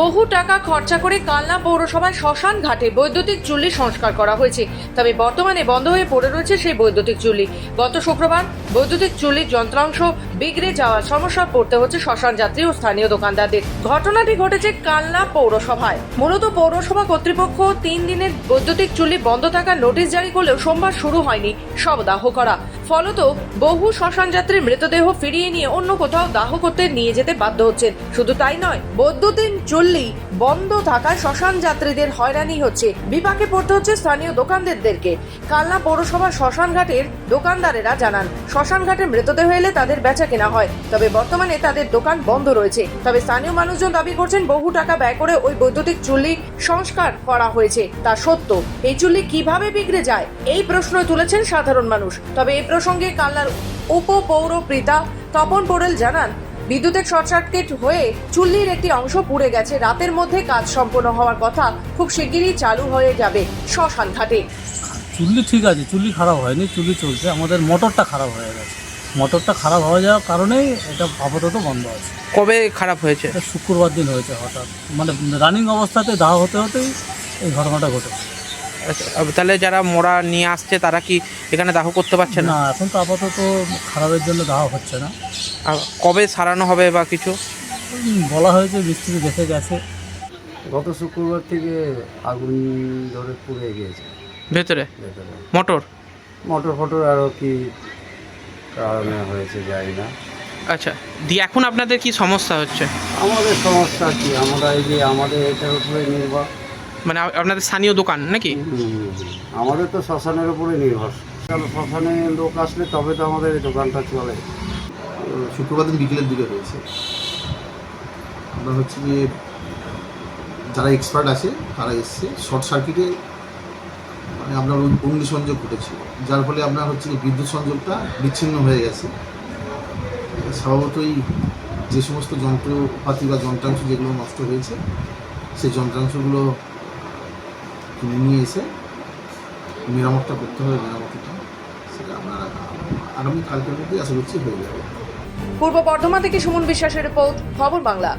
বহু টাকা খরচা করে কালনা পৌরসভায় শ্মশান ঘাটে বৈদ্যুতিক চুল্লি সংস্কার করা হয়েছে। তবে বর্তমানে বন্ধ হয়ে পড়ে রয়েছে সেই বৈদ্যুতিক চুল্লি। গত শুক্রবার বৈদ্যুতিক চুল্লির যন্ত্রাংশ বিগড়ে যাওয়ার সমস্যা পড়তে হচ্ছে শ্মশান যাত্রী ও স্থানীয় দোকানদারদের। ঘটনাটি ঘটেছে কালনা পৌরসভায়। মূলত পৌরসভা কর্তৃপক্ষ তিন দিনের বৈদ্যুতিক চুল্লি বন্ধ থাকার নোটিশ জারি করলেও সোমবার শুরু হয়নি। শবদাহ করা ফলত বহু শ্মশান যাত্রীর মৃতদেহ ফিরিয়ে নিয়ে অন্য কোথাও দাহ করতে নিয়ে যেতে বাধ্য হচ্ছেন। শুধু তাই নয়, বৈদ্যুতিন চুল্লি বন্ধ থাকায় শ্মশান যাত্রীদের হয়রানি হচ্ছে। বিপাকে পড়তে হচ্ছে স্থানীয় দোকানদারদেরকে। কালনা পৌরসভা শ্মশান ঘাটের দোকানদারেরা জানান শ্মশান ঘাটে মৃতদেহ এলে তাদের বেচা কেনা হয়, তবে বর্তমানে তাদের দোকান বন্ধ রয়েছে। তবে স্থানীয় মানুষজন দাবি করছেন, বহু টাকা ব্যয় করে ওই বৈদ্যুতিক চুল্লি সংস্কার করা হয়েছে। তা সত্য। এই চুল্লি কীভাবে বিগড়ে যায়? এই প্রশ্ন তুলেছেন সাধারণ মানুষ। তবে এই প্রসঙ্গে কালনার উপপৌরপ্রীতা তপন পোড়েল জানান বিদ্যুতের শর্ট সার্কিট হয়ে চুল্লির একটি অংশ পুড়ে গেছে। রাতের মধ্যে কাজ সম্পন্ন হওয়ার কথা খুব শিগগিরই চালু হয়ে যাবে শ্মশান ঘাটে। চুল্লি ঠিক আছে চুল্লি খারাপ হয়নি চুল্লি চলছে। আমাদের মোটরটা খারাপ হয়ে গেছে। মোটরটা খারাপ হয়ে যাওয়ার কারণেই এটা আপাতত বন্ধ আছে। কবে খারাপ হয়েছে? এটা শুক্রবার দিন হয়েছে হঠাৎ। মানে রানিং অবস্থাতে দাহ হতে হতেই এই ঘটনাটা ঘটেছে। তাহলে যারা মোড়া নিয়ে আসছে তারা কি এখানে দাহ করতে পারছে না? না এখন তো আপাতত খারাপের জন্য দাহ হচ্ছে না। আর কবে সারানো হবে বা কিছু? বলা হয়েছে মিস্ত্রি দেখে গেছে। গত শুক্রবার থেকে আগুন ধরে পুড়ে গিয়েছে। ভেতরে? ভেতরে। মোটর? মোটর ফটর আরও কি কারণে হয়েছে জানি না। আচ্ছা দিয়ে এখন আপনাদের কি সমস্যা হচ্ছে? আমাদের সমস্যা কি? আমরা এই যে আমাদের এটার উপরে নির্ভর। মানে আপনাদের স্থানীয় দোকান নাকি। আমাদের তো শ্মশানের উপরে নির্ভর। কারণ শ্মশানে লোক আসলে তবে তো আমাদের এই দোকানটা চলে। শুক্রবার দিন বিকেলের দিকে রয়েছে। আমরা হচ্ছে যে যারা এক্সপার্ট আছে তারা এসছে। শর্ট সার্কিটে মানে আপনার ওই অগ্নিসংযোগ ঘটেছিল। যার ফলে আপনার হচ্ছে যে বিদ্যুৎ সংযোগটা বিচ্ছিন্ন হয়ে গেছে। স্বভাবতই যে সমস্ত যন্ত্রপাতি বা যন্ত্রাংশ যেগুলো নষ্ট হয়েছে সেই যন্ত্রাংশগুলো কিনে নিয়ে এসে মেরামতটা করতে হবে মেরামতিটা সেটা আমরা আগামী কালকের মধ্যেই আশা করছি হয়ে যাবে। পূর্ব বর্ধমান থেকে সুমন বিশ্বাসের রিপোর্ট, খবর বাংলা।